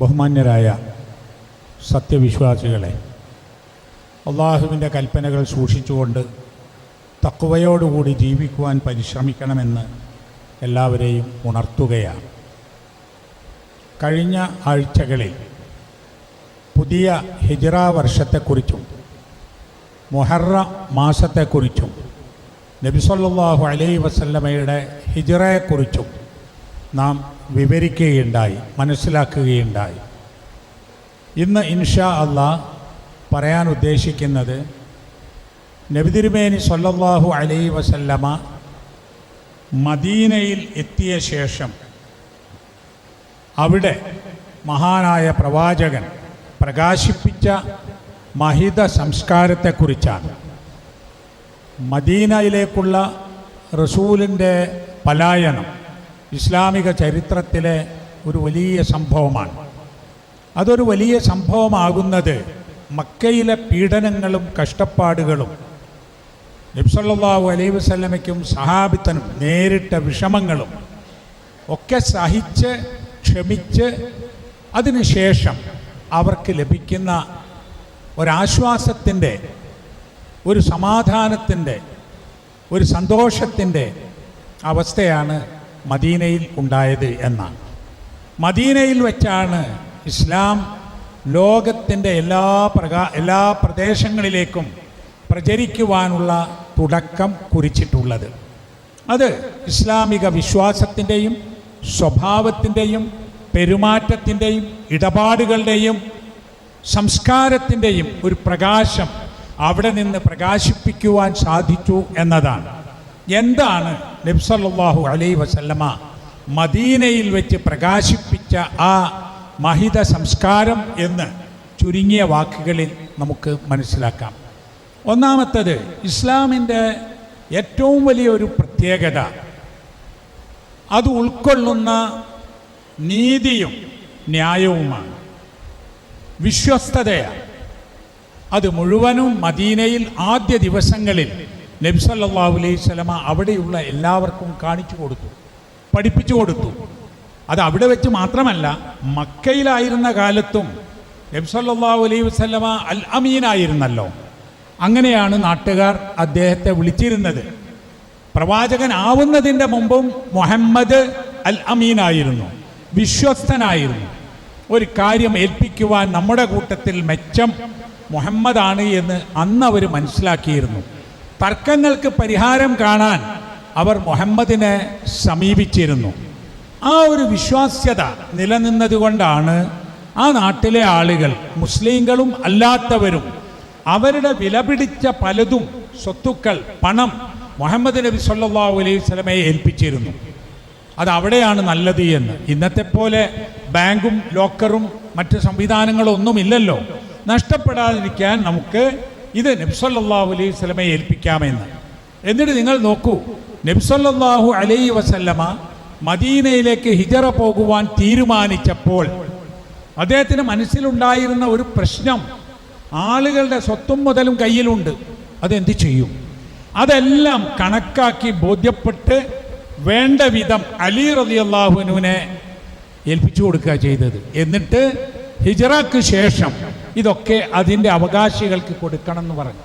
ബഹുമാന്യരായ സത്യവിശ്വാസികളെ അള്ളാഹുവിന്റെ കൽപ്പനകൾ സൂക്ഷിച്ചുകൊണ്ട് തക്കുവയോടുകൂടി ജീവിക്കുവാൻ പരിശ്രമിക്കണമെന്ന് എല്ലാവരെയും ഉണർത്തുകയാണ്. കഴിഞ്ഞ ആഴ്ചകളിൽ പുതിയ ഹിജറ വർഷത്തെക്കുറിച്ചും മൊഹറ മാസത്തെക്കുറിച്ചും നബിസല്ലാഹു അലൈ വസല്ലമയുടെ ഹിജറയെക്കുറിച്ചും നാം വിവരിക്കുകയുണ്ടായി മനസ്സിലാക്കുകയുണ്ടായി. ഇന്ന് ഇൻഷാ അള്ളാ പറയാൻ ഉദ്ദേശിക്കുന്നത് നബിതിരുമേനി സല്ലല്ലാഹു അലൈ വസല്ലമ മദീനയിൽ എത്തിയ ശേഷം അവിടെ മഹാനായ പ്രവാചകൻ പ്രകാശിപ്പിച്ച മഹിത സംസ്കാരത്തെക്കുറിച്ചാണ്. മദീനയിലേക്കുള്ള റസൂലിന്റെ പലായനം ഇസ്ലാമിക ചരിത്രത്തിലെ ഒരു വലിയ സംഭവമാണ്. അതൊരു വലിയ സംഭവമാകുന്നത് മക്കയിലെ പീഡനങ്ങളും കഷ്ടപ്പാടുകളും നബ്സല്ലാഹു അലൈ വസ്ലമയ്ക്കും സഹാബിത്തനും നേരിട്ട വിഷമങ്ങളും ഒക്കെ സഹിച്ച് ക്ഷമിച്ച് അതിനുശേഷം അവർക്ക് ലഭിക്കുന്ന ഒരാശ്വാസത്തിന്റെ ഒരു സമാധാനത്തിന്റെ ഒരു സന്തോഷത്തിന്റെ അവസ്ഥയാണ് മദീനയിൽ ഉണ്ടായത് എന്നാണ്. മദീനയിൽ വെച്ചാണ് ഇസ്ലാം ലോകത്തിന്റെ എല്ലാ പ്രകാ എല്ലാ പ്രദേശങ്ങളിലേക്കും പ്രചരിക്കുവാനുള്ള തുടക്കം കുറിച്ചിട്ടുള്ളത്. അത് ഇസ്ലാമിക വിശ്വാസത്തിന്റെയും സ്വഭാവത്തിന്റെയും പെരുമാറ്റത്തിന്റെയും ഇടപാടുകളുടെയും സംസ്കാരത്തിന്റെയും ഒരു പ്രകാശം അവിടെ നിന്ന് പ്രകാശിപ്പിക്കുവാൻ സാധിച്ചു എന്നതാണ്. എന്താണ് നബ്സല്ലാഹു അലൈ വസല്ലമ മദീനയിൽ വെച്ച് പ്രകാശിപ്പിച്ച ആ മഹിത സംസ്കാരം എന്ന് ചുരുങ്ങിയ വാക്കുകളിൽ നമുക്ക് മനസ്സിലാക്കാം. ഒന്നാമത്തത് ഇസ്ലാമിന്റെ ഏറ്റവും വലിയൊരു പ്രത്യേകത അത് ഉൾക്കൊള്ളുന്ന നീതിയും ന്യായവുമാണ്. വിശ്വസ്തതയാണ്. അത് മുഴുവനും മദീനയിൽ ആദ്യ ദിവസങ്ങളിൽ നബ്സല്ലാഹു അലൈഹി സ്വലമ അവിടെയുള്ള എല്ലാവർക്കും കാണിച്ചു കൊടുത്തു പഠിപ്പിച്ചു കൊടുത്തു. അത് അവിടെ വെച്ച് മാത്രമല്ല മക്കയിലായിരുന്ന കാലത്തും നബ്സല്ലാഹു അലൈഹി വസ്ലമ അൽ അമീനായിരുന്നല്ലോ അങ്ങനെയാണ് നാട്ടുകാർ അദ്ദേഹത്തെ വിളിച്ചിരുന്നത്. പ്രവാചകൻ പ്രവാചകനാവുന്നതിന്റെ മുമ്പും മുഹമ്മദ് അൽ അമീനായിരുന്നു വിശ്വസ്തനായിരുന്നു. ഒരു കാര്യം ഏൽപ്പിക്കുവാൻ നമ്മുടെ കൂട്ടത്തിൽ മെച്ചം മുഹമ്മദാണ് എന്ന് അന്ന് അവർ മനസ്സിലാക്കിയിരുന്നു. തർക്കങ്ങൾക്ക് പരിഹാരം കാണാൻ അവർ മുഹമ്മദിനെ സമീപിച്ചിരുന്നു. ആ ഒരു വിശ്വാസ്യത നിലനിന്നതുകൊണ്ടാണ് ആ നാട്ടിലെ ആളുകൾ മുസ്ലിങ്ങളും അല്ലാത്തവരും അവരുടെ വിലപിടിച്ച പലതും സ്വത്തുക്കൾ പണം മുഹമ്മദ് നബി സല്ലാ അലൈഹി സ്വലമയെ ഏൽപ്പിച്ചിരുന്നു. അത് അവിടെയാണ് നല്ലത് എന്ന്. ഇന്നത്തെ പോലെ ബാങ്കും ലോക്കറും മറ്റ് സംവിധാനങ്ങളും ഒന്നുമില്ലല്ലോ നഷ്ടപ്പെടാതിരിക്കാൻ നമുക്ക് ഇത് നബ്സല്ലാഹു അലൈഹി സ്വലമയെ ഏൽപ്പിക്കാമെന്ന്. എന്നിട്ട് നിങ്ങൾ നോക്കൂ നബ്സല്ലാഹു അലൈഹി വസല്ലമ മദീനയിലേക്ക് ഹിജറ പോകുവാൻ തീരുമാനിച്ചപ്പോൾ അദ്ദേഹത്തിന് മനസ്സിലുണ്ടായിരുന്ന ഒരു പ്രശ്നം ആളുകളുടെ സ്വത്തും മുതലും കയ്യിലുണ്ട്. അതെന്ത് ചെയ്യും? അതെല്ലാം കണക്കാക്കി ബോധ്യപ്പെട്ട് വേണ്ട വിധം അലി റതി അള്ളാഹുനുവിനെ ഏൽപ്പിച്ചു കൊടുക്കുക ചെയ്തത്. എന്നിട്ട് ഹിജറക്ക് ശേഷം ഇതൊക്കെ അതിന്റെ അവകാശികൾക്ക് കൊടുക്കണം എന്ന് പറഞ്ഞു.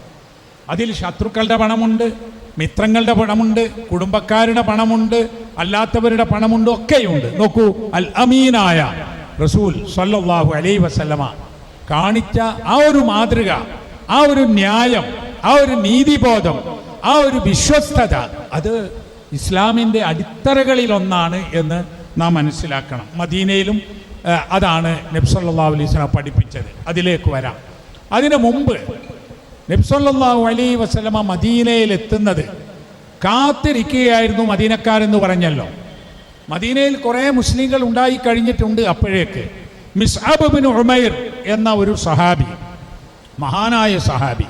അതിൽ ശത്രുക്കളുടെ പണമുണ്ട് മിത്രങ്ങളുടെ പണമുണ്ട് കുടുംബക്കാരുടെ പണമുണ്ട് അല്ലാത്തവരുടെ പണമുണ്ട് ഒക്കെയുണ്ട്. നോക്കൂ അൽ അമീനായ റസൂൽ സല്ലാഹു അലൈ വസല്ലമ കാണിച്ച ആ ഒരു മാതൃക ആ ഒരു ന്യായം ആ ഒരു നീതിബോധം ആ ഒരു വിശ്വസ്തത അത് ഇസ്ലാമിന്റെ അടിത്തറകളിലൊന്നാണ് എന്ന് നാം മനസ്സിലാക്കണം. മദീനയിലും അതാണ് നബ്സല്ലാ അലൈഹി സ്വലാം പഠിപ്പിച്ചത്. അതിലേക്ക് വരാം. അതിനു മുമ്പ് നബ്സല്ലാഹു അലൈ വസ്ലമ മദീനയിൽ എത്തുന്നത് കാത്തിരിക്കുകയായിരുന്നു മദീനക്കാരെന്ന് പറഞ്ഞല്ലോ. മദീനയിൽ കുറേ മുസ്ലിങ്ങൾ ഉണ്ടായി കഴിഞ്ഞിട്ടുണ്ട് അപ്പോഴേക്ക്. മിസ് ബിൻ ഉമൈർ എന്ന ഒരു സഹാബി മഹാനായ സഹാബി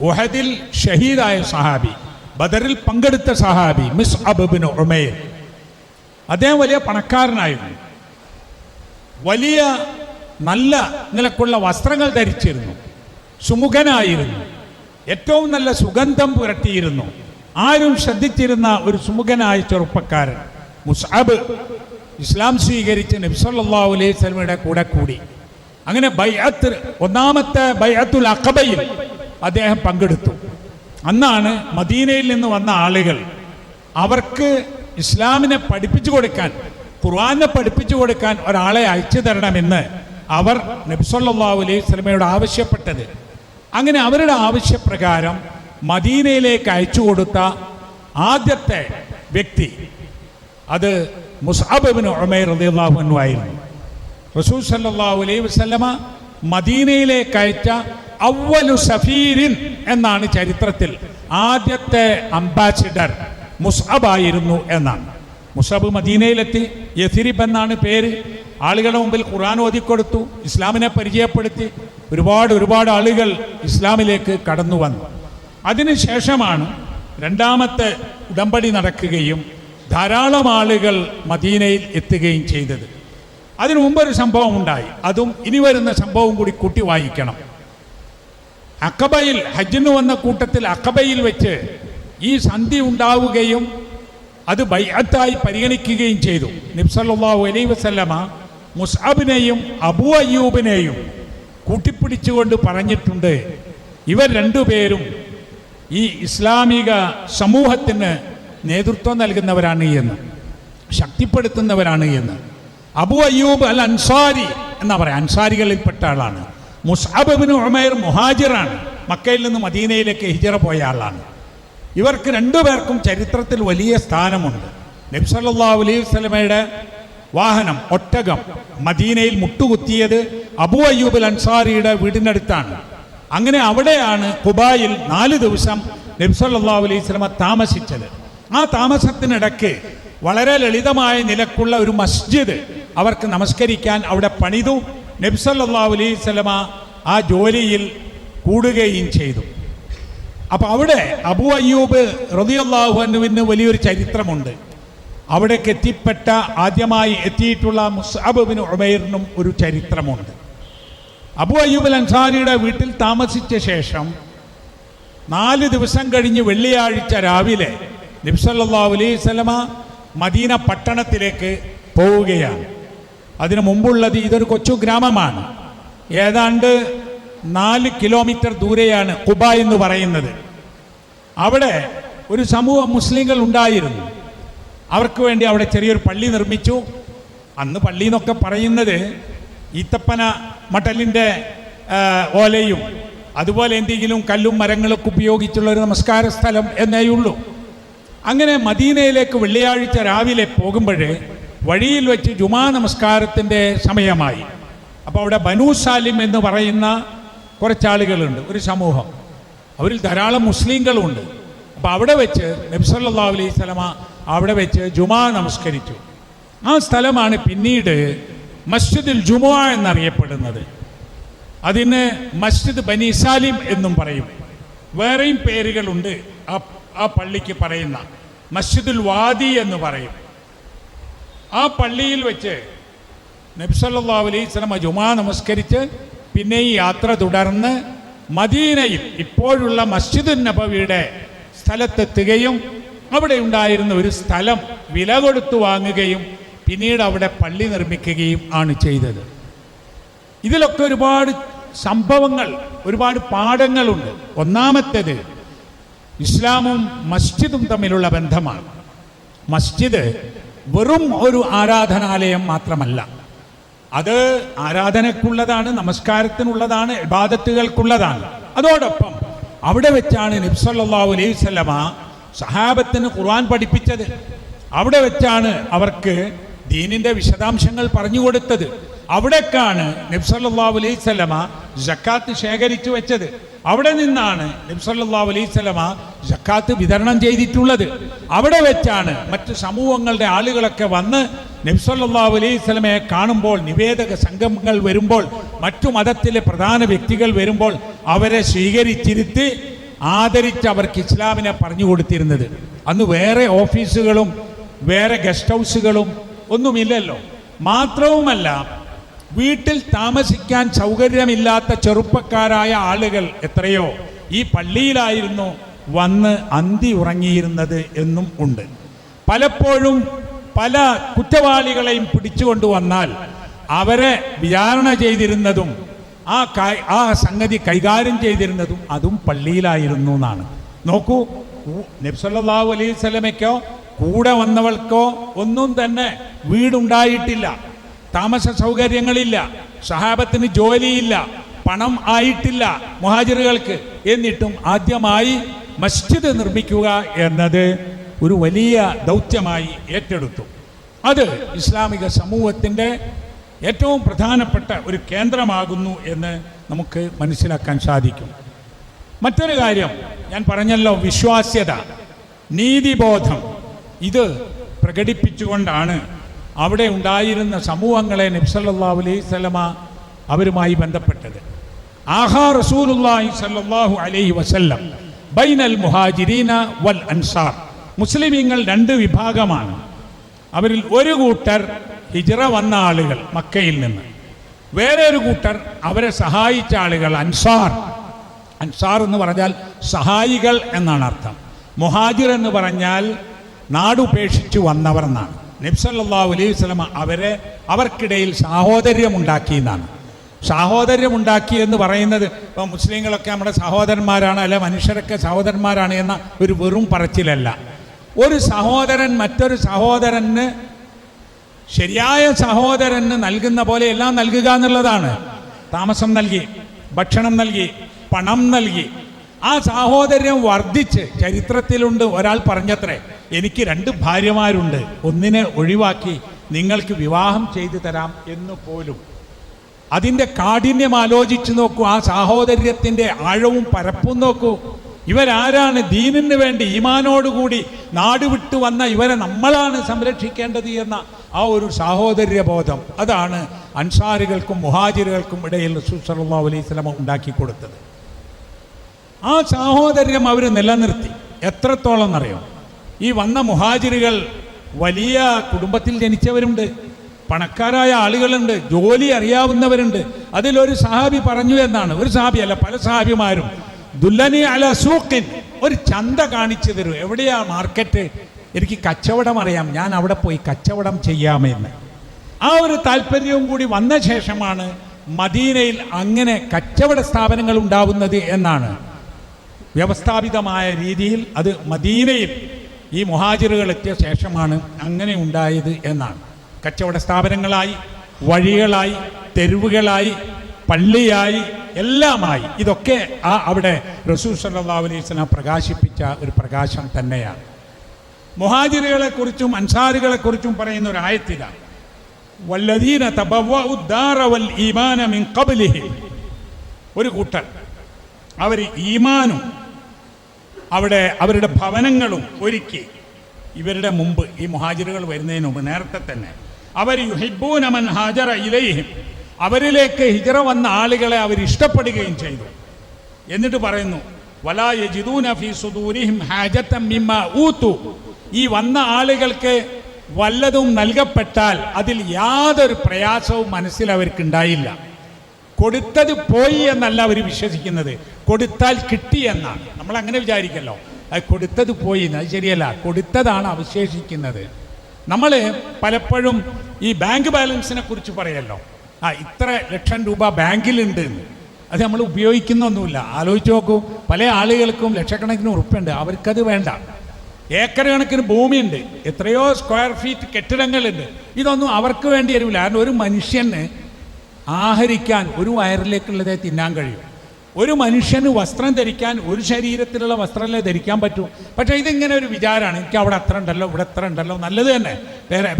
ഉഹദിൽ ഷഹീദായ സഹാബി ബദറിൽ പങ്കെടുത്ത സഹാബി മിസ് അബുബിൻ ഉമൈർ. അദ്ദേഹം വലിയ പണക്കാരനായിരുന്നു. വലിയ നല്ല നിലക്കുള്ള വസ്ത്രങ്ങൾ ധരിച്ചിരുന്നു. സുമുഖനായിരുന്നു. ഏറ്റവും നല്ല സുഗന്ധം പുരട്ടിയിരുന്നു. ആരും ശ്രദ്ധിച്ചിരുന്ന ഒരു സുമുഖനായ ചെറുപ്പക്കാരൻ. മുസാബ് ഇസ്ലാം സ്വീകരിച്ച് നബ്സല്ലാ അലൈഹി സ്വലമയുടെ കൂടെ കൂടി. അങ്ങനെ ബൈഅത്ത് ഒന്നാമത്തെ ബൈഅത്തുൽ അഖബയിൽ അദ്ദേഹം പങ്കെടുത്തു. അന്നാണ് മദീനയിൽ നിന്ന് വന്ന ആളുകൾ അവർക്ക് ഇസ്ലാമിനെ പഠിപ്പിച്ചു കൊടുക്കാൻ ഖുർആാനെ പഠിപ്പിച്ചു കൊടുക്കാൻ ഒരാളെ അയച്ചു തരണമെന്ന് അവർ നബ്സല്ലാഹു അലൈഹി സ്വലമയോട് ആവശ്യപ്പെട്ടത്. അങ്ങനെ അവരുടെ ആവശ്യപ്രകാരം മദീനയിലേക്ക് അയച്ചു കൊടുത്ത ആദ്യത്തെ വ്യക്തി അത് മുസാബിന് ഉമൈർ റളിയല്ലാഹു അൻഹു ആയിരുന്നു. റസൂൽ സല്ലല്ലാഹു അലൈഹി വസ്ലമ മദീനയിലേക്ക് അയച്ച അവലു സഫീരിൻ എന്നാണ് ചരിത്രത്തിൽ ആദ്യത്തെ അംബാസിഡർ. മുസ്അബായിരുന്നു എന്നാണ്. മുസബ് മദീനയിലെത്തി യഥിരിബ് എന്നാണ് പേര്. ആളുകളുടെ മുമ്പിൽ ഖുറാൻ ഓതിക്കൊടുത്തു ഇസ്ലാമിനെ പരിചയപ്പെടുത്തി ഒരുപാട് ഒരുപാട് ആളുകൾ ഇസ്ലാമിലേക്ക് കടന്നു വന്നു. അതിനുശേഷമാണ് രണ്ടാമത്തെ ഉടമ്പടി നടക്കുകയും ധാരാളം ആളുകൾ മദീനയിൽ എത്തുകയും ചെയ്തത്. അതിനു മുമ്പൊരു സംഭവം ഉണ്ടായി. അതും ഇനി വരുന്ന സംഭവം കൂടി കൂട്ടി വായിക്കണം. അക്കബയിൽ ഹജ്ജിന് വന്ന കൂട്ടത്തിൽ അക്കബയിൽ വെച്ച് ഈ സന്ധി ഉണ്ടാവുകയും അത് ബൈഅത്തായി പരിഗണിക്കുകയും ചെയ്തു. നിബ്സല്ലാഹു അലൈ വസല്ലമ മുസാബിനെയും അബു അയ്യൂബിനെയും കൂട്ടിപ്പിടിച്ചുകൊണ്ട് പറഞ്ഞിട്ടുണ്ട്. ഇവർ രണ്ടുപേരും ഈ ഇസ്ലാമിക സമൂഹത്തിന് നേതൃത്വം നൽകുന്നവരാണ് എന്ന് ശക്തിപ്പെടുത്തുന്നവരാണ് എന്ന്. അബു അയ്യൂബ് അൽ അൻസാരി എന്നാ പറയാം അൻസാരികളിൽപ്പെട്ട ആളാണ്. മുസ്അബിന് ഉമൈർ മുഹാജിറാണ് മക്കയിൽ നിന്ന് മദീനയിലേക്ക് ഹിജറ പോയ ആളാണ്. ഇവർക്ക് രണ്ടുപേർക്കും ചരിത്രത്തിൽ വലിയ സ്ഥാനമുണ്ട്. നബ്സല്ലാ അലൈഹി സ്വലമയുടെ വാഹനം ഒട്ടകം മദീനയിൽ മുട്ടുകുത്തിയത് അബു അയ്യൂബ് അൻസാരിയുടെ വീടിനടുത്താണ്. അങ്ങനെ അവിടെയാണ് കുബായിൽ നാല് ദിവസം നബ്സല്ലാ അലൈഹി സ്വലമ താമസിച്ചത്. ആ താമസത്തിനിടയ്ക്ക് വളരെ ലളിതമായ നിലക്കുള്ള ഒരു മസ്ജിദ് അവർക്ക് നമസ്കരിക്കാൻ അവിടെ പണിതു. നബ്സല്ലാ അലൈഹി സ്വലമ ആ ജോലിയിൽ കൂടുകയും ചെയ്തു. അപ്പൊ അവിടെ അബു അയ്യൂബ് റതിയല്ലാഹു അനുവിന് വലിയൊരു ചരിത്രമുണ്ട്. അവിടേക്ക് എത്തിപ്പെട്ട ആദ്യമായി എത്തിയിട്ടുള്ള മുസാബിന് ഉബൈറിനും ഒരു ചരിത്രമുണ്ട്. അബു അയ്യൂബ് അൻസാരിയുടെ വീട്ടിൽ താമസിച്ച ശേഷം നാല് ദിവസം കഴിഞ്ഞ് വെള്ളിയാഴ്ച രാവിലെ നിബ്സല്ലാ അലൈഹി സ്വലമ മദീന പട്ടണത്തിലേക്ക് പോവുകയാണ്. അതിനു മുമ്പുള്ളത് ഇതൊരു കൊച്ചു ഗ്രാമമാണ്. ഏതാണ്ട് നാല് കിലോമീറ്റർ ദൂരെയാണ് കുബ എന്ന് പറയുന്നത്. അവിടെ ഒരു സമൂഹം മുസ്ലിങ്ങൾ ഉണ്ടായിരുന്നു. അവർക്ക് വേണ്ടി അവിടെ ചെറിയൊരു പള്ളി നിർമ്മിച്ചു. അന്ന് പള്ളി എന്നൊക്കെ പറയുന്നത് ഈത്തപ്പന മട്ടലിന്റെ ഓലയും അതുപോലെ എന്തെങ്കിലും കല്ലും മരങ്ങളൊക്കെ ഉപയോഗിച്ചുള്ള ഒരു നമസ്കാര സ്ഥലം എന്നേ ഉള്ളൂ. അങ്ങനെ മദീനയിലേക്ക് വെള്ളിയാഴ്ച രാവിലെ പോകുമ്പോൾ വഴിയിൽ വെച്ച് ജുമാ നമസ്കാരത്തിന്റെ സമയമായി. അപ്പോൾ അവിടെ ബനു സാലിം എന്ന് പറയുന്ന കുറച്ചാളുകളുണ്ട് ഒരു സമൂഹം. അവരിൽ ധാരാളം മുസ്ലിങ്ങളുണ്ട്. അപ്പോൾ അവിടെ വെച്ച് നബ്സല്ലാ അലൈഹി സ്വലമ അവിടെ വെച്ച് ജുമാ നമസ്കരിച്ചു. ആ സ്ഥലമാണ് പിന്നീട് മസ്ജിദുൽ ജുമുഅ എന്നറിയപ്പെടുന്നത്. അതിന് മസ്ജിദ് ബനി സാലിം എന്നും പറയും. വേറെയും പേരുകളുണ്ട് ആ ആ പള്ളിക്ക് പറയുന്ന. മസ്ജിദുൽ വാദി എന്ന് പറയും. ആ പള്ളിയിൽ വെച്ച് നബ്സല്ലാ അലൈഹി സ്വലമ ജുമാ നമസ്കരിച്ച് പിന്നെ ഈ യാത്ര തുടർന്ന് മദീനയിൽ ഇപ്പോഴുള്ള മസ്ജിദ് നബവിയുടെ സ്ഥലത്തെത്തുകയും അവിടെ ഉണ്ടായിരുന്ന ഒരു സ്ഥലം വില കൊടുത്തു വാങ്ങുകയും പിന്നീട് അവിടെ പള്ളി നിർമ്മിക്കുകയും ആണ് ചെയ്തത്. ഇതിലൊക്കെ ഒരുപാട് സംഭവങ്ങൾ ഒരുപാട് പാഠങ്ങളുണ്ട്. ഒന്നാമത്തേത് ഇസ്ലാമും മസ്ജിദും തമ്മിലുള്ള ബന്ധമാണ്. മസ്ജിദ് വെറും ഒരു ആരാധനാലയം മാത്രമല്ല അത് ആരാധനക്കുള്ളതാണ് നമസ്കാരത്തിനുള്ളതാണ് ഇബാദത്തുകൾക്കുള്ളതാണ്. അതോടൊപ്പം അവിടെ വെച്ചാണ് നബ്സല്ലാഹു അലൈഹി സ്വലമ സഹാബത്തിന് ഖുർആൻ പഠിപ്പിച്ചത്. അവിടെ വെച്ചാണ് അവർക്ക് ദീനിന്റെ വിശദാംശങ്ങൾ പറഞ്ഞു കൊടുത്തത്. അവിടേക്കാണ് നബ്സല്ലാഹു അലൈഹി സ്വലമ ജക്കാത്ത് ശേഖരിച്ചു വെച്ചത്. അവിടെ നിന്നാണ് നബ്സല്ലാ അലൈഹി സ്വലമ ജക്കാത്ത് വിതരണം ചെയ്തിട്ടുള്ളത്. അവിടെ വെച്ചാണ് മറ്റ് സമൂഹങ്ങളുടെ ആളുകളൊക്കെ വന്ന് നബ്സല്ലാ അലൈഹി സ്വലമയെ കാണുമ്പോൾ നിവേദക സംഘങ്ങൾ വരുമ്പോൾ മറ്റു മതത്തിലെ പ്രധാന വ്യക്തികൾ വരുമ്പോൾ അവരെ സ്വീകരിച്ചിരുത്തി ആദരിച്ച് അവർക്ക് ഇസ്ലാമിനെ പറഞ്ഞു കൊടുത്തിരുന്നത്. അന്ന് വേറെ ഓഫീസുകളും വേറെ ഗസ്റ്റ് ഹൗസുകളും ഒന്നുമില്ലല്ലോ. മാത്രവുമല്ല വീട്ടിൽ താമസിക്കാൻ സൗകര്യമില്ലാത്ത ചെറുപ്പക്കാരായ ആളുകൾ എത്രയോ ഈ പള്ളിയിലായിരുന്നു വന്ന് അന്തി ഉറങ്ങിയിരുന്നത് എന്നും ഉണ്ട്. പലപ്പോഴും പല കുറ്റവാളികളെയും പിടിച്ചുകൊണ്ടുവന്നാൽ അവരെ വിചാരണ ചെയ്തിരുന്നതും ആ ആ സംഗതി കൈകാര്യം ചെയ്തിരുന്നതും അതും പള്ളിയിലായിരുന്നു എന്നാണ്. നോക്കൂ നബ്സല്ലാഹു അലൈഹി സ്വലമയ്ക്കോ കൂടെ വന്നവൾക്കോ ഒന്നും തന്നെ വീടുണ്ടായിട്ടില്ല. താമസ സൗകര്യങ്ങളില്ല സഹാബത്തിന് ജോലിയില്ല പണം ആയിട്ടില്ല മുഹാജിറുകൾക്ക്. എന്നിട്ടും ആദ്യമായി മസ്ജിദ് നിർമ്മിക്കുക എന്നത് ഒരു വലിയ ദൗത്യമായി ഏറ്റെടുത്തു. അത് ഇസ്ലാമിക സമൂഹത്തിന്റെ ഏറ്റവും പ്രധാനപ്പെട്ട ഒരു കേന്ദ്രമാകുന്നു എന്ന് നമുക്ക് മനസ്സിലാക്കാൻ സാധിക്കും. മറ്റൊരു കാര്യം ഞാൻ പറഞ്ഞല്ലോ വിശ്വാസ്യത നീതിബോധം. ഇത് പ്രകടിപ്പിച്ചുകൊണ്ടാണ് അവിടെ ഉണ്ടായിരുന്ന സമൂഹങ്ങളെ നബ്സല്ലാ അലൈഹി സ്വലമ അവരുമായി ബന്ധപ്പെട്ടത്. ആഹാ റസൂലുള്ളാഹി സല്ലല്ലാഹു അലൈഹി വസല്ലം ബൈനൽ മുഹാജിരീന വൽ അൻസാർ. മുസ്ലിമീങ്ങൾ രണ്ട് വിഭാഗമാണ്. അവരിൽ ഒരു കൂട്ടർ ഹിജറ വന്ന ആളുകൾ മക്കയിൽ നിന്ന്. വേറെ ഒരു കൂട്ടർ അവരെ സഹായിച്ച ആളുകൾ അൻസാർ. അൻസാർ എന്ന് പറഞ്ഞാൽ സഹായികൾ എന്നാണ് അർത്ഥം. മുഹാജിർ എന്ന് പറഞ്ഞാൽ നാടുപേക്ഷിച്ചു വന്നവർ എന്നാണ്. നബ്സല്ലാ അലൈഹി സ്വലമ അവരെ അവർക്കിടയിൽ സാഹോദര്യമുണ്ടാക്കി എന്നാണ്. സാഹോദര്യമുണ്ടാക്കി എന്ന് പറയുന്നത് ഇപ്പോൾ മുസ്ലിങ്ങളൊക്കെ നമ്മുടെ സഹോദരന്മാരാണ് അല്ലെ മനുഷ്യരൊക്കെ സഹോദരന്മാരാണ് എന്ന ഒരു വെറും പറച്ചിലല്ല. ഒരു സഹോദരൻ മറ്റൊരു സഹോദരന് ശരിയായ സഹോദരന് നൽകുന്ന പോലെ എല്ലാം നൽകുക എന്നുള്ളതാണ്. താമസം നൽകി ഭക്ഷണം നൽകി പണം നൽകി. ആ സാഹോദര്യം വർദ്ധിച്ച് ചരിത്രത്തിലുണ്ട് ഒരാൾ പറഞ്ഞത്രേ. എനിക്ക് രണ്ട് ഭാര്യമാരുണ്ട്. ഒന്നിനെ ഒഴിവാക്കി നിങ്ങൾക്ക് വിവാഹം ചെയ്തു തരാം എന്ന് പോലും. അതിന്റെ കാഠിന്യം ആലോചിച്ചു നോക്കൂ. ആ സാഹോദര്യത്തിന്റെ ആഴവും പരപ്പും നോക്കൂ. ഇവരാരാണ് ദീനിന് വേണ്ടി ഈമാനോടുകൂടി നാട് വിട്ടു വന്ന ഇവരെ നമ്മളാണ് സംരക്ഷിക്കേണ്ടത് എന്ന ആ ഒരു സാഹോദര്യബോധം. അതാണ് അൻസാരികൾക്കും മുഹാജിറുകൾക്കും ഇടയിൽ സല്ലല്ലാഹു അലൈഹി സ്വലമ ഉണ്ടാക്കി കൊടുത്തത്. ആ സാഹോദര്യം അവർ നിലനിർത്തി. എത്രത്തോളം എന്നറിയോ? ഈ വന്ന മുഹാജിറുകൾ വലിയ കുടുംബത്തിൽ ജനിച്ചവരുണ്ട്. പണക്കാരായ ആളുകളുണ്ട്. ജോലി അറിയാവുന്നവരുണ്ട്. അതിലൊരു സഹാബി പറഞ്ഞു എന്നാണ്. ഒരു സഹാബി അല്ല പല സഹാബിമാരും. ദുല്ലനി അല സൂക്കിൻ ഒരു ചന്ത കാണിച്ചു തരൂ. എവിടെയാ മാർക്കറ്റ്? എനിക്ക് കച്ചവടം അറിയാം. ഞാൻ അവിടെ പോയി കച്ചവടം ചെയ്യാമെന്ന്. ആ ഒരു താല്പര്യവും കൂടി വന്ന ശേഷമാണ് മദീനയിൽ അങ്ങനെ കച്ചവട സ്ഥാപനങ്ങൾ ഉണ്ടാവുന്നത് എന്നാണ് വ്യവസ്ഥാപിതമായ രീതിയിൽ അത് മദീനയിൽ ഈ മുഹാജിറുകൾ എത്തിയ ശേഷമാണ് അങ്ങനെ ഉണ്ടായത് എന്നാണ്. കച്ചവട സ്ഥാപനങ്ങളായി വഴികളായി തെരുവുകളായി പള്ളിയായി എല്ലാമായി. ഇതൊക്കെ ആ അവിടെ റസൂൽ സല്ലാ അലൈസ്ലാം പ്രകാശിപ്പിച്ച ഒരു പ്രകാശം തന്നെയാണ്. മുഹാജിറുകളെക്കുറിച്ചും അൻസാരികളെക്കുറിച്ചും പറയുന്ന ഒരു ആയത്തിലാണ്. വല്ലദീന വൽ ഈമാന മിൻ ഖബ്ലിഹി. ഒരു കൂട്ടർ. അവർ ഈമാനും അവിടെ അവരുടെ ഭവനങ്ങളും ഒരുക്കി. ഇവരുടെ മുമ്പ് ഈ മുഹാജിറുകൾ വരുന്നതിന് മുമ്പ് നേരത്തെ തന്നെ. അവർ യുഹിബൂനമൻ ഹാജറ ഇലയും അവരിലേക്ക് ഹിജറ വന്ന ആളുകളെ അവർ ഇഷ്ടപ്പെടുകയും ചെയ്തു. എന്നിട്ട് പറയുന്നു സുദൂരിഹിം ഈ വന്ന ആളുകൾക്ക് വല്ലതും നൽകപ്പെട്ടാൽ അതിൽ യാതൊരു പ്രയാസവും മനസ്സിൽ അവർക്കുണ്ടായില്ല. കൊടുത്തത് പോയി എന്നല്ല അവർ വിശ്വസിക്കുന്നത്. കൊടുത്താൽ കിട്ടി എന്നാണ് നമ്മൾ അങ്ങനെ വിചാരിക്കല്ലോ. അത് കൊടുത്തത് പോയി. അത് ശരിയല്ല. കൊടുത്തതാണ് അവശേഷിക്കുന്നത്. നമ്മൾ പലപ്പോഴും ഈ ബാങ്ക് ബാലൻസിനെ കുറിച്ച് പറയല്ലോ. ആ ഇത്ര ലക്ഷം രൂപ ബാങ്കിലുണ്ട് എന്ന്. അത് നമ്മൾ ഉപയോഗിക്കുന്നൊന്നുമില്ല. ആലോചിച്ച് നോക്കൂ. പല ആളുകൾക്കും ലക്ഷക്കണക്കിന് ഉറപ്പുണ്ട്. അവർക്കത് വേണ്ട. ഏക്കർ കണക്കിന് ഭൂമിയുണ്ട്. എത്രയോ സ്ക്വയർ ഫീറ്റ് കെട്ടിടങ്ങളുണ്ട്. ഇതൊന്നും അവർക്ക് വേണ്ടി വരില്ല. കാരണം ഒരു മനുഷ്യന് ആഹരിക്കാൻ ഒരു വയറിലേക്കുള്ളതേ തിന്നാൻ കഴിയും. ഒരു മനുഷ്യന് വസ്ത്രം ധരിക്കാൻ ഒരു ശരീരത്തിലുള്ള വസ്ത്രമല്ലേ ധരിക്കാൻ പറ്റൂ? പക്ഷേ ഇതിങ്ങനെ ഒരു വിചാരമാണ് എനിക്ക് അവിടെ അത്ര ഉണ്ടല്ലോ ഇവിടെ എത്ര ഉണ്ടല്ലോ. നല്ലത് തന്നെ. പേരെ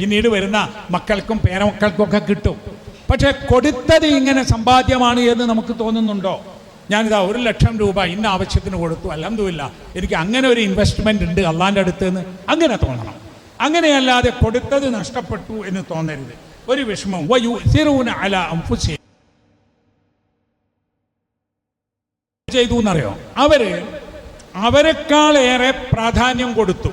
പിന്നീട് വരുന്ന മക്കൾക്കും പേരമക്കൾക്കും ഒക്കെ കിട്ടും. പക്ഷേ കൊടുത്തത് ഇങ്ങനെ സമ്പാദ്യമാണ് എന്ന് നമുക്ക് തോന്നുന്നുണ്ടോ? ഞാനിതാ ഒരു ലക്ഷം രൂപ ഇന്ന ആവശ്യത്തിന് കൊടുത്തു. അല്ലെന്തുമില്ല എനിക്ക് അങ്ങനെ ഒരു ഇൻവെസ്റ്റ്മെന്റ് ഉണ്ട് അള്ളാന്റെ അടുത്ത് എന്ന്. അങ്ങനെ തോന്നണം. അങ്ങനെയല്ലാതെ കൊടുത്തത് നഷ്ടപ്പെട്ടു എന്ന് തോന്നരുത്. ഒരു വിഷമം. അല അംഫുസി ചെയ്തു എന്നറിയോ അവർ അവരെക്കാളേറെ പ്രാധാന്യം കൊടുത്തു.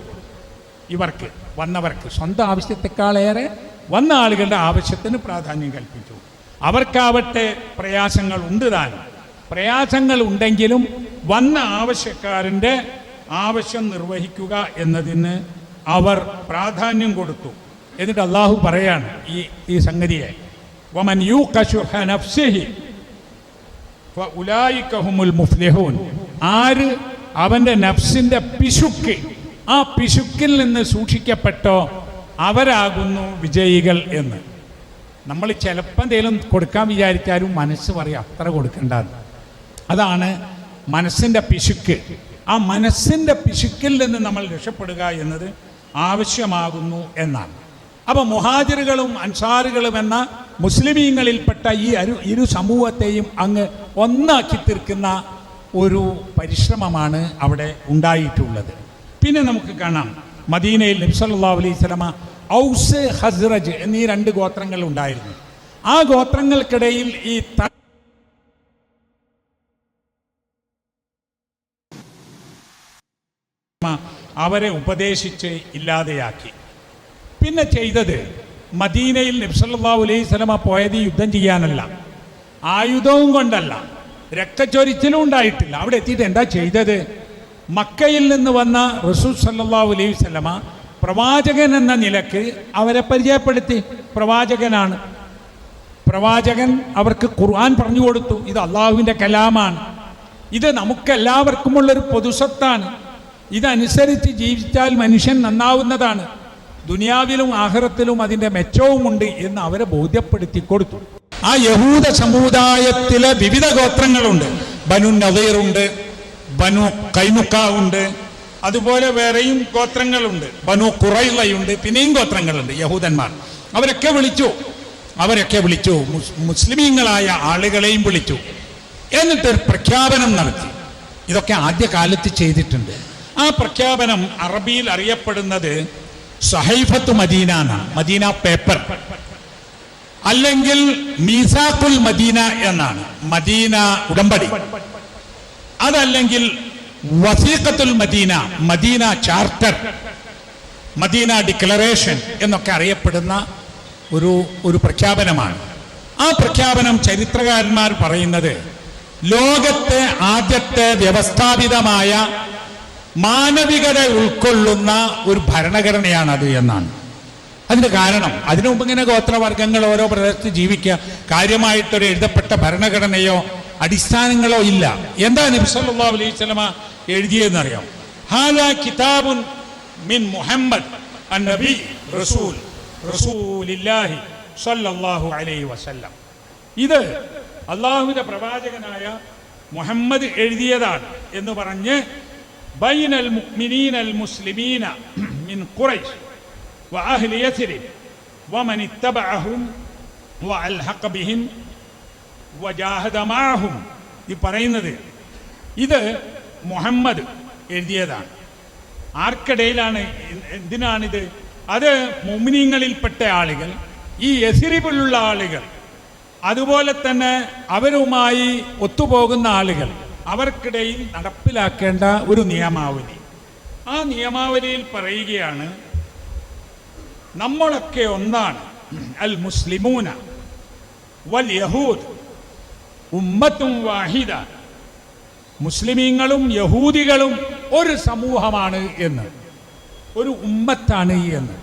ഇവർക്ക് വന്നവർക്ക് സ്വന്തം ആവശ്യത്തെക്കാളേറെ വന്ന ആളുകളുടെ ആവശ്യത്തിന് പ്രാധാന്യം കൽപ്പിച്ചു. അവർക്കാവട്ടെ പ്രയാസങ്ങൾ ഉണ്ട് താനും. പ്രയാസങ്ങൾ ഉണ്ടെങ്കിലും വന്ന ആവശ്യക്കാരന്റെ ആവശ്യം നിർവഹിക്കുക എന്നതിന് അവർ പ്രാധാന്യം കൊടുത്തു. എന്നിട്ട് അള്ളാഹു പറയാണ് ഈ ഈ സംഗതിയെ. വമൻ യു നഫ്സിഹി ആര് അവന്റെ നഫ്സിന്റെ പിശുക്ക് ആ പിശുക്കിൽ നിന്ന് സൂക്ഷിക്കപ്പെട്ടോ അവരാകുന്നു വിജയികൾ എന്ന്. നമ്മൾ ചിലപ്പോൾ എന്തെങ്കിലും കൊടുക്കാൻ വിചാരിച്ചാലും മനസ്സ് പറയും അത്ര കൊടുക്കേണ്ടത് അതാണ് മനസ്സിന്റെ പിശുക്ക്. ആ മനസ്സിന്റെ പിശുക്കിൽ നിന്ന് നമ്മൾ രക്ഷപ്പെടുക എന്നത് ആവശ്യമാകുന്നു എന്നാണ്. അപ്പോൾ മുഹാജിറുകളും അൻസാറുകളും എന്ന മുസ്ലിമീങ്ങളിൽപ്പെട്ട ഈ അരു ഇരു സമൂഹത്തെയും അങ്ങ് ഒന്നാക്കി തീർക്കുന്ന ഒരു പരിശ്രമമാണ് അവിടെ ഉണ്ടായിട്ടുള്ളത്. പിന്നെ നമുക്ക് കാണാം. മദീനയിൽ നബ്സല്ലാ അലൈഹി സ്വലമ ഔസ് ഹസ്റജ് എന്നീ രണ്ട് ഗോത്രങ്ങൾ ഉണ്ടായിരുന്നു. ആ ഗോത്രങ്ങൾക്കിടയിൽ ഈ അവരെ ഉപദേശിച്ച് ഇല്ലാതെയാക്കി. പിന്നെ ചെയ്തത് മദീനയിൽ നബ്സല്ലാ അലൈഹി സ്വലമ പോയത് യുദ്ധം ചെയ്യാനല്ല. ആയുധവും കൊണ്ടല്ല. രക്തച്ചൊരിച്ചിലും ഉണ്ടായിട്ടില്ല. അവിടെ എത്തിയിട്ട് എന്താ ചെയ്തത്? മക്കയിൽ നിന്ന് വന്ന റസൂൽ സല്ലാ അലൈഹി സ്വലമ പ്രവാചകൻ എന്ന നിലയ്ക്ക് അവരെ പരിചയപ്പെടുത്തി. പ്രവാചകനാണ്. പ്രവാചകൻ അവർക്ക് ഖുർആൻ പറഞ്ഞു കൊടുത്തു. ഇത് അള്ളാഹുവിന്റെ കലാമാണ്. ഇത് നമുക്കെല്ലാവർക്കുമുള്ളൊരു പൊതുസ്വത്താണ് ഇതനുസരിച്ച് ജീവിച്ചാൽ മനുഷ്യൻ നന്നാവുന്നതാണ്. ദുനിയാവിലും ആഹ്റത്തിലും അതിന്റെ മെച്ചവുമുണ്ട് എന്ന് അവരെ ബോധ്യപ്പെടുത്തി കൊടുത്തു. ആ യഹൂദ സമുദായത്തിലെ വിവിധ ഗോത്രങ്ങളുണ്ട്. ബനു നദീറുണ്ട് ബനു കൈമുക്ക ഉണ്ട് അതുപോലെ വേറെയും ഗോത്രങ്ങളുണ്ട്. ബനു കുറയുണ്ട് പിന്നെയും ഗോത്രങ്ങളുണ്ട് യഹൂദന്മാർ. അവരൊക്കെ വിളിച്ചു. അവരൊക്കെ വിളിച്ചു. മുസ്ലിമീങ്ങളായ ആളുകളെയും വിളിച്ചു. എന്നിട്ടൊരു പ്രഖ്യാപനം നടത്തി. ഇതൊക്കെ ആദ്യകാലത്ത് ചെയ്തിട്ടുണ്ട്. ആ പ്രഖ്യാപനം അറബിയിൽ അറിയപ്പെടുന്നത് സഹൈഫത്ത് മദീന എന്നാണ് മദീന പേപ്പർ അല്ലെങ്കിൽ മീസാഖുൽ മദീന എന്നാണ്. മദീന ഉടമ്പടി. അതല്ലെങ്കിൽ വസീഖത്തുൽ Medina Medina charter Medina declaration എന്നൊക്കെ അറിയപ്പെടുന്ന ഒരു ഒരു പ്രഖ്യാപനമാണ്. ആ പ്രഖ്യാപനം ചരിത്രകാരന്മാർ പറയുന്നത് ലോകത്തെ ആദ്യത്തെ വ്യവസ്ഥാപിതമായ മാനവികത ഉൾക്കൊള്ളുന്ന ഒരു ഭരണഘടനയാണ് ഭരണഘടനയാണത് എന്നാണ്. അതിന് കാരണം അതിനു മുമ്പ് ഇങ്ങനെ ഗോത്രവർഗങ്ങൾ ഓരോ പ്രദേശത്ത് ജീവിക്കുക കാര്യമായിട്ടൊരു എഴുതപ്പെട്ട ഭരണഘടനയോ അടിസ്ഥാനങ്ങളോ ഇല്ല. എന്താ നബി സല്ലല്ലാഹു അലൈഹി വസല്ലമ എഴുതിയെന്നറിയാം ഹാല കിതാബുൻ മിൻ മുഹമ്മദ് അന്നബി റസൂൽ റസൂലില്ലാഹി സല്ലല്ലാഹു അലൈഹി വസല്ലം. ഇത് അള്ളാഹുവിന്റെ പ്രവാചകനായ മുഹമ്മദ് എഴുതിയതാണ് എന്ന് പറഞ്ഞ് ബൈനൽ മുഅ്മിനീനൽ മുസ്ലിമീന മിൻ ഖുറൈശ് وأهل يثرب ومن اتبعهم وألحق بهم وجاهد معهم ഈ പറയുന്നത് ഇത് മുഹമ്മദ് എഴുതിയതാണ് ആർക്കിടയിലാണ് എന്തിനാണിത് അത് മുമിനീങ്ങളിൽപ്പെട്ട ആളുകൾ ഈ എസിരിബിലുള്ള ആളുകൾ അതുപോലെ തന്നെ അവരുമായി ഒത്തുപോകുന്ന ആളുകൾ അവർക്കിടയിൽ നടപ്പിലാക്കേണ്ട ഒരു നിയമാവലി. ആ നിയമാവലിയിൽ പറയുകയാണ് നമ്മളൊക്കെ ഒന്നാണ് അൽ മുസ്ലിമൂന വൽ യഹൂദ് ഉമ്മത്തും വാഹിദ മുസ്ലിമീങ്ങളും യഹൂദികളും ഒരു സമൂഹമാണ് എന്ന്. ഒരു ഉമ്മത്താണ് എന്ന്.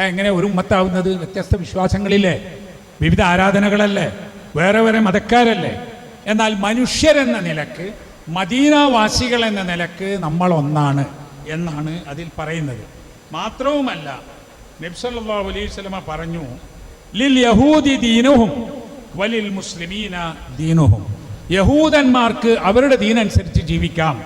എങ്ങനെ ഒരു ഉമ്മത്താവുന്നത്? വ്യത്യസ്ത വിശ്വാസങ്ങളില്ലേ? വിവിധ ആരാധനകളല്ലേ? വേറെ വേറെ മതക്കാരല്ലേ? എന്നാൽ മനുഷ്യരെന്ന നിലയ്ക്ക് മദീനാവാസികൾ എന്ന നിലയ്ക്ക് നമ്മൾ ഒന്നാണ് എന്നാണ് അതിൽ പറയുന്നത്. മാത്രവുമല്ല നബ്സല്ലാ അലൈഹി പറഞ്ഞു ലിൽ യഹൂദി ദീനുഹും വലിൽ മുസ്ലിമീന ദീനുഹും. യഹൂദന്മാർക്ക് അവരുടെ ദീനനുസരിച്ച് ജീവിക്കാം.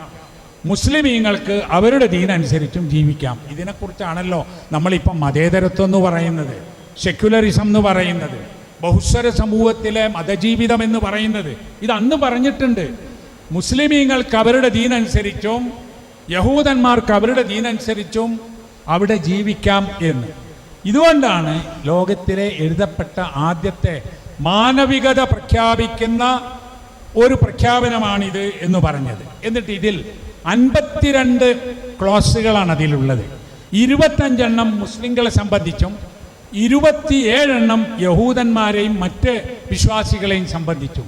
മുസ്ലിമീങ്ങൾക്ക് അവരുടെ ദീനനുസരിച്ചും ജീവിക്കാം. ഇതിനെക്കുറിച്ചാണല്ലോ നമ്മളിപ്പം മതേതരത്വം എന്ന് പറയുന്നത് സെക്യുലറിസം എന്ന് പറയുന്നത്. ബഹുസ്വര സമൂഹത്തിലെ മതജീവിതം എന്ന് പറയുന്നത്. ഇത് അന്ന് പറഞ്ഞിട്ടുണ്ട്. മുസ്ലിമീങ്ങൾക്ക് അവരുടെ ദീനനുസരിച്ചും യഹൂദന്മാർക്ക് അവരുടെ ദീനനുസരിച്ചും അവിടെ ജീവിക്കാം എന്ന്. ഇതുകൊണ്ടാണ് ലോകത്തിലെ എഴുതപ്പെട്ട ആദ്യത്തെ മാനവികത പ്രഖ്യാപിക്കുന്ന ഒരു പ്രഖ്യാപനമാണിത് എന്ന് പറഞ്ഞത്. എന്നിട്ട് ഇതിൽ അൻപത്തിരണ്ട് ക്ലോസുകളാണ് അതിലുള്ളത്. ഇരുപത്തഞ്ചെണ്ണം മുസ്ലിങ്ങളെ സംബന്ധിച്ചും ഇരുപത്തിയേഴെണ്ണം യഹൂദന്മാരെയും മറ്റ് വിശ്വാസികളെയും സംബന്ധിച്ചു.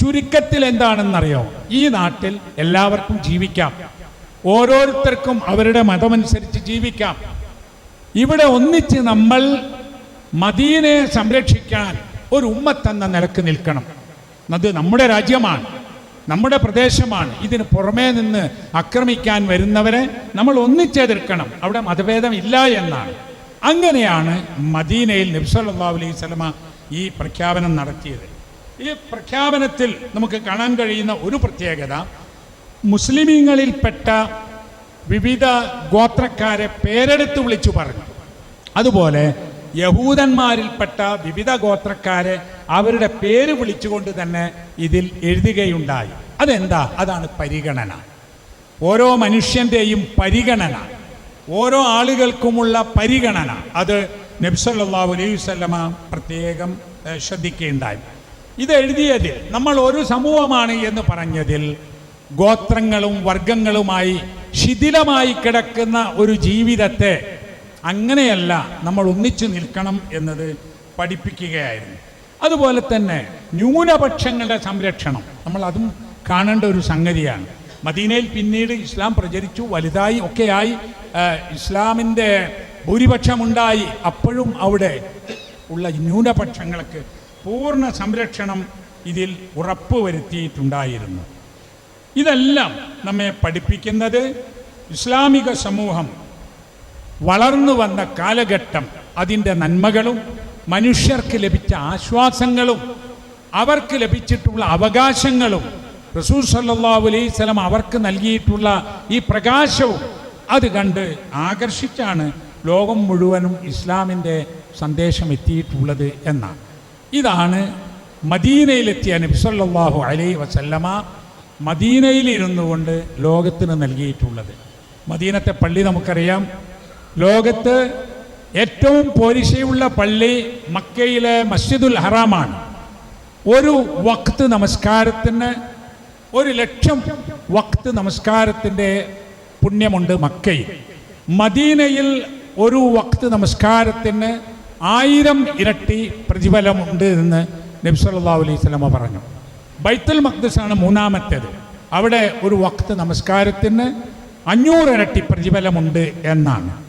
ചുരുക്കത്തിൽ എന്താണെന്നറിയോ ഈ നാട്ടിൽ എല്ലാവർക്കും ജീവിക്കാം. ഓരോരുത്തർക്കും അവരുടെ മതമനുസരിച്ച് ജീവിക്കാം. ഇവിടെ ഒന്നിച്ച് നമ്മൾ മദീനെ സംരക്ഷിക്കാൻ ഒരു ഉമ്മത്തെന്ന നിലയ്ക്ക് നിൽക്കണം. അത് നമ്മുടെ രാജ്യമാണ് നമ്മുടെ പ്രദേശമാണ്. ഇതിന് പുറമേ നിന്ന് ആക്രമിക്കാൻ വരുന്നവരെ നമ്മൾ ഒന്നിച്ചെതിർക്കണം അവിടെ മതഭേദം ഇല്ല എന്നാണ്. അങ്ങനെയാണ് മദീനയിൽ നബ്സല്ലാ അലൈഹി സ്വലമ ഈ പ്രഖ്യാപനം നടത്തിയത്. ഈ പ്രഖ്യാപനത്തിൽ നമുക്ക് കാണാൻ കഴിയുന്ന ഒരു പ്രത്യേകത മുസ്ലിമീങ്ങളിൽപ്പെട്ട വിവിധ ഗോത്രക്കാരെ പേരെടുത്ത് വിളിച്ചു പറഞ്ഞു. അതുപോലെ യഹൂദന്മാരിൽപ്പെട്ട വിവിധ ഗോത്രക്കാരെ അവരുടെ പേര് വിളിച്ചുകൊണ്ട് തന്നെ ഇതിൽ എഴുതുകയുണ്ടായി. അതെന്താ? അതാണ് പരിഗണന. ഓരോ മനുഷ്യന്റെയും പരിഗണന. ഓരോ ആളുകൾക്കുമുള്ള പരിഗണന. അത് നബ്സല്ലാ അലൈഹി പ്രത്യേകം ശ്രദ്ധിക്കുകയുണ്ടായി ഇത് എഴുതിയതിൽ നമ്മൾ ഒരു സമൂഹമാണ് എന്ന് പറഞ്ഞതിൽ ഗോത്രങ്ങളും വർഗങ്ങളുമായി ശിഥിലമായി കിടക്കുന്ന ഒരു ജീവിതത്തെ അങ്ങനെയല്ല നമ്മൾ ഒന്നിച്ചു നിൽക്കണം എന്നത് പഠിപ്പിക്കുകയായിരുന്നു. അതുപോലെ തന്നെ ന്യൂനപക്ഷങ്ങളുടെ സംരക്ഷണം. നമ്മൾ അതും കാണേണ്ട ഒരു സംഗതിയാണ്. മദീനയിൽ പിന്നീട് ഇസ്ലാം പ്രചരിച്ചു വലുതായി ഒക്കെയായി. ഇസ്ലാമിന്റെ ഭൂരിപക്ഷമുണ്ടായി. അപ്പോഴും അവിടെ ഉള്ള ന്യൂനപക്ഷങ്ങൾക്ക് പൂർണ സംരക്ഷണം ഇതിൽ ഉറപ്പ് വരുത്തിയിട്ടുണ്ടായിരുന്നു ഇതെല്ലാം നമ്മെ പഠിപ്പിക്കുന്നത് ഇസ്ലാമിക സമൂഹം വളർന്നു വന്ന കാലഘട്ടം അതിന്റെ നന്മകളും മനുഷ്യർക്ക് ലഭിച്ച ആശ്വാസങ്ങളും അവർക്ക് ലഭിച്ചിട്ടുള്ള അവകാശങ്ങളും റസൂൽ സല്ലല്ലാഹു അലൈഹി സ്വലം അവർക്ക് നൽകിയിട്ടുള്ള ഈ പ്രകാശവും അത് കണ്ട് ആകർഷിച്ചാണ് ലോകം മുഴുവനും ഇസ്ലാമിന്റെ സന്ദേശം എത്തിയിട്ടുള്ളത് എന്നാണ്. ഇതാണ് മദീനയിലെത്തിയ നബി സല്ലല്ലാഹു അലൈഹി വസല്ലമ മദീനയിലിരുന്നു കൊണ്ട് ലോകത്തിന് നൽകിയിട്ടുള്ളത്. മദീനത്തെ പള്ളി നമുക്കറിയാം. ലോകത്ത് ഏറ്റവും പോരിശയുള്ള പള്ളി മക്കയിലെ മസ്ജിദുൽ ഹറാമാണ്. ഒരു വക്ത് നമസ്കാരത്തിന് ഒരു ലക്ഷം വക്ത് നമസ്കാരത്തിന്റെ പുണ്യമുണ്ട് മക്കയിൽ മദീനയിൽ ഒരു വക്ത് നമസ്കാരത്തിന് ആയിരം ഇരട്ടി പ്രതിഫലമുണ്ട് എന്ന് നബ്സല്ലാ അലൈഹി പറഞ്ഞു. ബൈത്തുൽ മഖ്ദസാണ് മൂന്നാമത്തേത്. അവിടെ ഒരു വക്ത് നമസ്കാരത്തിന് അഞ്ഞൂറ് ഇരട്ടി പ്രതിഫലമുണ്ട് എന്നാണ്.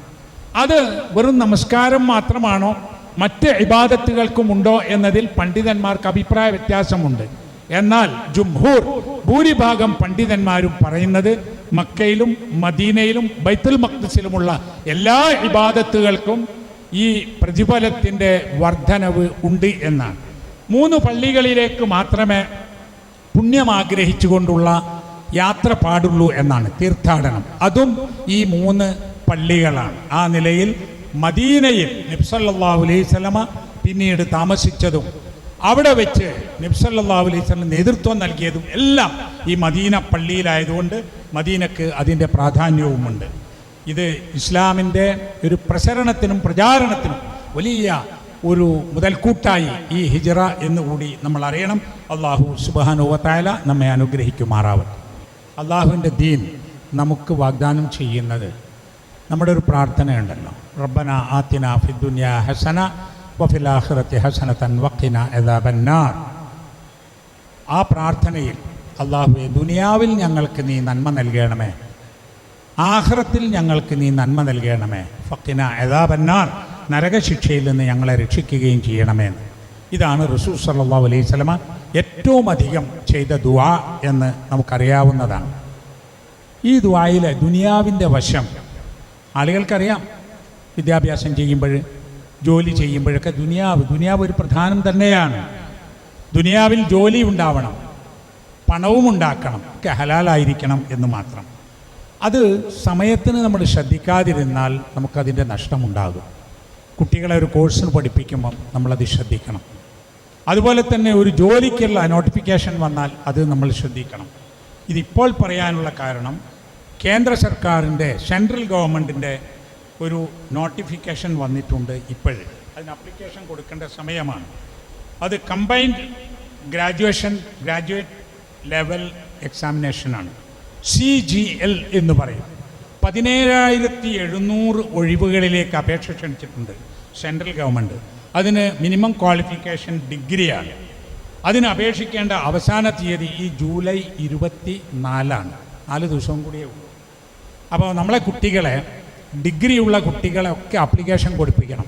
അത് വെറും നമസ്കാരം മാത്രമാണോ? മറ്റ് ഇബാദത്തുകൾക്കുമുണ്ടോ എന്നതിൽ പണ്ഡിതന്മാർക്ക് അഭിപ്രായ വ്യത്യാസമുണ്ട്. എന്നാൽ ജുംഹൂർ ഭൂരിഭാഗം പണ്ഡിതന്മാരും പറയുന്നത് മക്കയിലും മദീനയിലും ബൈത്തുൽ മഖ്ദസിലുമുള്ള എല്ലാ ഇബാദത്തുകൾക്കും ഈ പ്രതിഫലത്തിന്റെ വർധനവ് ഉണ്ട് എന്നാണ്. മൂന്ന് പള്ളികളിലേക്ക് മാത്രമേ പുണ്യം ആഗ്രഹിച്ചുകൊണ്ടുള്ള യാത്ര പാടുള്ളൂ എന്നാണ് തീർത്ഥാടനം. അതും ഈ മൂന്ന് പള്ളികളാണ്. ആ നിലയിൽ മദീനയിൽ നബ്സല്ലാഹു അലൈഹി സ്വലമ പിന്നീട് താമസിച്ചതും അവിടെ വെച്ച് നബ്സല്ലാ അലൈഹി സ്വലം നേതൃത്വം നൽകിയതും എല്ലാം ഈ മദീന പള്ളിയിലായതുകൊണ്ട് മദീനക്ക് അതിന്റെ പ്രാധാന്യവുമുണ്ട്. ഇത് ഇസ്ലാമിന്റെ ഒരു പ്രസരണത്തിനും പ്രചാരണത്തിനും വലിയ ഒരു മുതൽക്കൂട്ടായി ഈ ഹിജറ എന്നുകൂടി നമ്മൾ അറിയണം. അള്ളാഹു സുബാനുവത്തായ നമ്മെ അനുഗ്രഹിക്കുമാറാവട്ടെ. അള്ളാഹുവിന്റെ ദീൻ നമുക്ക് വാഗ്ദാനം ചെയ്യുന്നത് നമ്മുടെ ഒരു പ്രാർത്ഥനയുണ്ടല്ലോ. റബ്ബന ആത്തിന ഫിദ്ദുന്യ ഹസന വഫിൽ ആഖിറത്തി ഹസനതൻ വക്കിന അദാബന്നാർ ആ പ്രാർത്ഥനയിൽ അള്ളാഹുവെ ദുനിയാവിൽ ഞങ്ങൾക്ക് നീ നന്മ നൽകണമേ. ആഹ്റത്തിൽ ഞങ്ങൾക്ക് നീ നന്മ നൽകണമേ. ഫക്കിന എതാബന്നാർ നരകശിക്ഷയിൽ നിന്ന് ഞങ്ങളെ രക്ഷിക്കുകയും ചെയ്യണമേ ഇതാണ് റസൂൽ സല്ലാ അലൈഹി സ്വലമ ഏറ്റവും അധികം ചെയ്ത ദുആ എന്ന് നമുക്കറിയാവുന്നതാണ്. ഈ ദുവായിലെ ദുനിയാവിന്റെ വശം ആളുകൾക്കറിയാം. വിദ്യാഭ്യാസം ചെയ്യുമ്പോൾ ജോലി ചെയ്യുമ്പോഴൊക്കെ ദുനിയാവ് ദുനിയാവ് ഒരു പ്രധാനം തന്നെയാണ്. ദുനിയാവിൽ ജോലി ഉണ്ടാവണം പണവും ഉണ്ടാക്കണം ഒക്കെ ഹലാലായിരിക്കണം എന്ന് മാത്രം. അത് സമയത്തിന് നമ്മൾ ശ്രദ്ധിക്കാതിരുന്നാൽ നമുക്കതിന്റെ നഷ്ടമുണ്ടാകും. കുട്ടികളെ ഒരു കോഴ്സിന് പഠിപ്പിക്കുമ്പം നമ്മളത് ശ്രദ്ധിക്കണം. അതുപോലെ തന്നെ ഒരു ജോലിക്കുള്ള നോട്ടിഫിക്കേഷൻ വന്നാൽ അത് നമ്മൾ ശ്രദ്ധിക്കണം. ഇതിപ്പോൾ പറയാനുള്ള കാരണം കേന്ദ്ര സർക്കാരിന്റെ സെൻട്രൽ ഗവൺമെന്റിന്റെ ഒരു നോട്ടിഫിക്കേഷൻ വന്നിട്ടുണ്ട് ഇപ്പോഴേ അതിന് അപ്ലിക്കേഷൻ കൊടുക്കേണ്ട സമയമാണ്. അത് കമ്പൈൻഡ് ഗ്രാജുവേഷൻ ഗ്രാജുവേറ്റ് ലെവൽ എക്സാമിനേഷനാണ് സി ജി എൽ എന്ന് പറയും. പതിനേഴായിരത്തി എഴുന്നൂറ് ഒഴിവുകളിലേക്ക് അപേക്ഷ ക്ഷണിച്ചിട്ടുണ്ട് സെൻട്രൽ ഗവൺമെന്റ്. അതിന് മിനിമം ക്വാളിഫിക്കേഷൻ ഡിഗ്രിയാണ്. അതിന് അപേക്ഷിക്കേണ്ട അവസാന തീയതി ഈ ജൂലൈ ഇരുപത്തി നാലാണ് നാല് ദിവസവും കൂടിയേ ഉള്ളൂ. അപ്പോൾ നമ്മളെ കുട്ടികളെ ഡിഗ്രിയുള്ള കുട്ടികളെയൊക്കെ ആപ്ലിക്കേഷൻ കൊടുപ്പിക്കണം.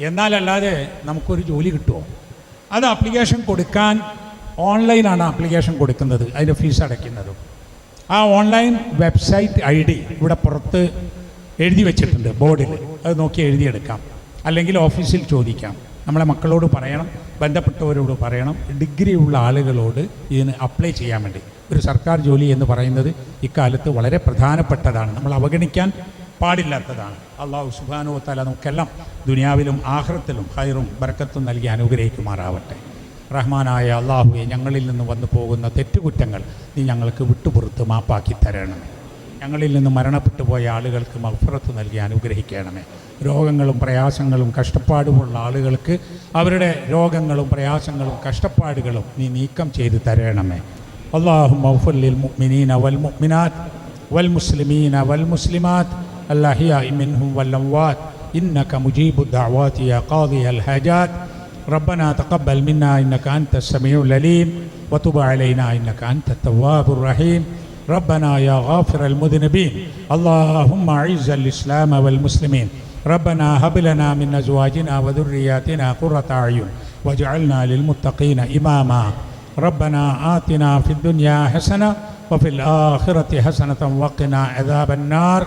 എന്നാലല്ലാതെ നമുക്കൊരു ജോലി കിട്ടുമോ? അത് ആപ്ലിക്കേഷൻ കൊടുക്കാൻ ഓൺലൈനാണ് ആപ്ലിക്കേഷൻ കൊടുക്കുന്നത് അതിന്റെ ഫീസ് അടയ്ക്കുന്നതും. ആ ഓൺലൈൻ വെബ്സൈറ്റ് ഐ ഡി ഇവിടെ പുറത്ത് എഴുതി വെച്ചിട്ടുണ്ട് ബോർഡിൽ. അത് നോക്കി എഴുതിയെടുക്കാം. അല്ലെങ്കിൽ ഓഫീസിൽ ചോദിക്കാം. നമ്മളെ മക്കളോട് പറയണം ബന്ധപ്പെട്ടവരോട് പറയണം ഡിഗ്രി ഉള്ള ആളുകളോട് ഇതിന് അപ്ലൈ ചെയ്യാൻ വേണ്ടി. ഒരു സർക്കാർ ജോലി എന്ന് പറയുന്നത് ഇക്കാലത്ത് വളരെ പ്രധാനപ്പെട്ടതാണ്. നമ്മൾ അവഗണിക്കാൻ പാടില്ലാത്തതാണ്. അള്ളാഹു സുബാനോ തല നമുക്കെല്ലാം ദുനിയാവിലും ആഹ്റത്തിലും ഹൈറും ബർക്കത്തും നൽകി അനുഗ്രഹിക്കുമാറാവട്ടെ. റഹ്മാനായ അള്ളാഹുവെ ഞങ്ങളിൽ നിന്ന് വന്നു പോകുന്ന തെറ്റുകുറ്റങ്ങൾ നീ ഞങ്ങൾക്ക് വിട്ടുപുറത്ത് മാപ്പാക്കി തരണമേ. ഞങ്ങളിൽ നിന്ന് മരണപ്പെട്ടു പോയ ആളുകൾക്ക് മഫുറത്ത് നൽകി അനുഗ്രഹിക്കണമേ. രോഗങ്ങളും പ്രയാസങ്ങളും കഷ്ടപ്പാടുമുള്ള ആളുകൾക്ക് അവരുടെ രോഗങ്ങളും പ്രയാസങ്ങളും കഷ്ടപ്പാടുകളും നീ നീക്കം ചെയ്ത് തരണമേ. അള്ളാഹു മൗഫുല്ലിൽ മുഅ്മിനീന വൽ മുഅ്മിനാത്ത് വൽ മുസ്ലിമീന വൽ മുസ്ലിമാത്ത് الأحياء منهم والأموات. إنك مجيب الدعوات يا قاضي الحاجات. ربنا تقبل منا إنك أنت السميع العليم. وتب علينا إنك أنت التواب الرحيم. ربنا يا غافر المذنبين. اللهم أعز الإسلام والمسلمين. ربنا هب لنا من أزواجنا وذرياتنا قرة أعين. واجعلنا للمتقين إماما. ربنا آتنا في الدنيا حسنة وفي الآخرة حسنة وقنا عذاب النار.